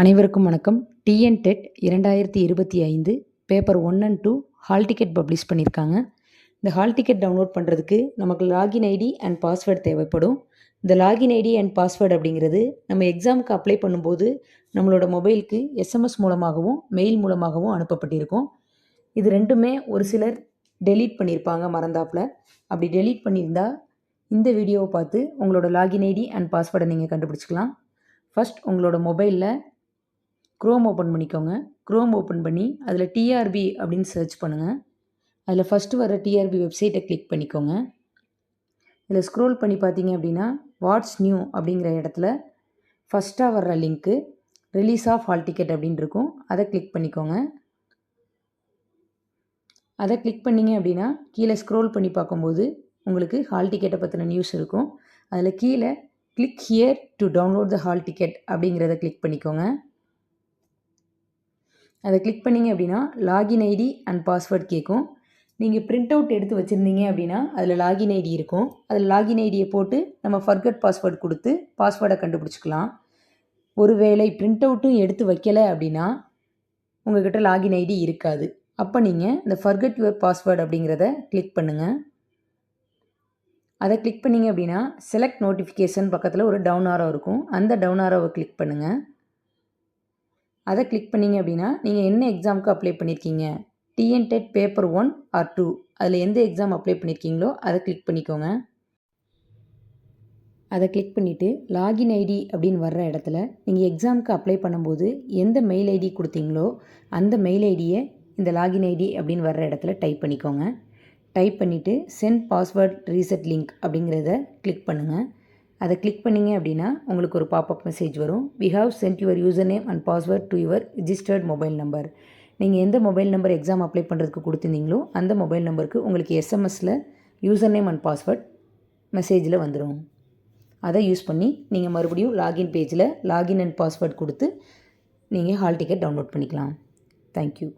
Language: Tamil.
அனைவருக்கும் வணக்கம். டிஎன் டெட் இரண்டாயிரத்தி இருபத்தி ஐந்து paper one and two hall ticket publish பண்ணியிருக்காங்க. இந்த ஹால் டிக்கெட் டவுன்லோட் பண்ணுறதுக்கு நமக்கு லாகின் ஐடி அண்ட் பாஸ்வேர்டு தேவைப்படும். இந்த லாகின் ஐடி அண்ட் பாஸ்வேர்டு அப்படிங்கிறது நம்ம எக்ஸாமுக்கு அப்ளை பண்ணும்போது நம்மளோட மொபைலுக்கு எஸ்எம்எஸ் மூலமாகவும் மெயில் மூலமாகவும் அனுப்பப்பட்டிருக்கும். இது ரெண்டுமே ஒரு சிலர் டெலீட் பண்ணியிருப்பாங்க மறந்தாப்பில். அப்படி டெலீட் பண்ணியிருந்தா இந்த வீடியோவை பார்த்து உங்களோட லாகின் ஐடி அண்ட் பாஸ்வேர்டை நீங்கள் கண்டுபிடிச்சிக்கலாம். ஃபஸ்ட் உங்களோட மொபைலில் க்ரோம் ஓப்பன் பண்ணிக்கோங்க. க்ரோம் ஓப்பன் பண்ணி அதில் டிஆர்பி அப்படின்னு சர்ச் பண்ணுங்கள் அதில் ஃபஸ்ட்டு வர டிஆர்பி வெப்சைட்டை கிளிக் பண்ணிக்கோங்க. இதில் ஸ்க்ரோல் பண்ணி பார்த்தீங்க அப்படின்னா வாட்ஸ் நியூ அப்படிங்கிற இடத்துல ஃபஸ்ட்டாக வர்ற லிங்க்கு ரிலீஸ் ஆஃப் ஹால் டிக்கெட் அப்படின்னு இருக்கும். அதை கிளிக் பண்ணிக்கோங்க. அதை கிளிக் பண்ணிங்க அப்படின்னா கீழே ஸ்க்ரோல் பண்ணி பார்க்கும்போது உங்களுக்கு ஹால் டிக்கெட்டை பற்றின நியூஸ் இருக்கும். அதில் கீழே click here to download the hall ticket அப்படிங்கிறத கிளிக் பண்ணிக்கோங்க. அதை கிளிக் பண்ணிங்க அப்படின்னா லாகின் ஐடி அண்ட் பாஸ்வேர்ட் கேட்கும் நீங்கள் பிரிண்ட் அவுட் எடுத்து வச்சுருந்தீங்க அப்படின்னா அதில் லாகின் ஐடி இருக்கும். அதில் லாகின் ஐடியை போட்டு நம்ம ஃபர்கட் பாஸ்வேர்ட் கொடுத்து பாஸ்வேர்டை கண்டுபிடிச்சிக்கலாம். ஒருவேளை பிரிண்ட் அவுட்டும் எடுத்து வைக்கலை அப்படின்னா உங்கள்கிட்ட லாகின் ஐடி இருக்காது. அப்போ நீங்கள் இந்த ஃபர்கட் யுவர் பாஸ்வேர்டு அப்படிங்கிறத கிளிக் பண்ணுங்கள் அதை கிளிக் பண்ணிங்க அப்படின்னா செலக்ட் நோட்டிஃபிகேஷன் பக்கத்தில் ஒரு டவுன் ஆரோ இருக்கும். அந்த டவுன் ஆரோவை கிளிக் பண்ணுங்கள் அதை கிளிக் பண்ணிங்க அப்படின்னா நீங்கள் என்ன எக்ஸாமுக்கு அப்ளை பண்ணியிருக்கீங்க TNTET paper one or two அதில் எந்த எக்ஸாம் அப்ளை பண்ணியிருக்கீங்களோ அதை கிளிக் பண்ணிக்கோங்க. அதை கிளிக் பண்ணிவிட்டு லாகின் ஐடி அப்படின்னு வர்ற இடத்துல நீங்கள் எக்ஸாமுக்கு அப்ளை பண்ணும்போது எந்த மெயில் ஐடி கொடுத்தீங்களோ அந்த மெயில் ஐடியை இந்த லாகின் ஐடி அப்படின்னு வர்ற இடத்துல டைப் பண்ணிக்கோங்க. டைப் பண்ணிவிட்டு சென்ட் பாஸ்வேர்ட் ரீசெட் லிங்க் அப்படிங்கிறத கிளிக் பண்ணுங்கள் அதை கிளிக் பண்ணிங்க அப்படின்னா உங்களுக்கு ஒரு பாப்அப் மெசேஜ் வரும். We have sent your user name and password to your registered mobile number நீங்கள் எந்த மொபைல் நம்பர் எக்ஸாம் அப்ளை பண்ணுறதுக்கு கொடுத்துருந்தீங்களோ அந்த மொபைல் நம்பருக்கு உங்களுக்கு எஸ்எம்எஸில் யூசர் நேம் அண்ட் பாஸ்வேர்ட் மெசேஜில் வந்துடும் அதை யூஸ் பண்ணி நீங்கள் மறுபடியும் லாகின் பேஜில் லாகின் அண்ட் பாஸ்வேர்ட் கொடுத்து நீங்கள் ஹால் டிக்கெட் டவுன்லோட் பண்ணிக்கலாம். Thank you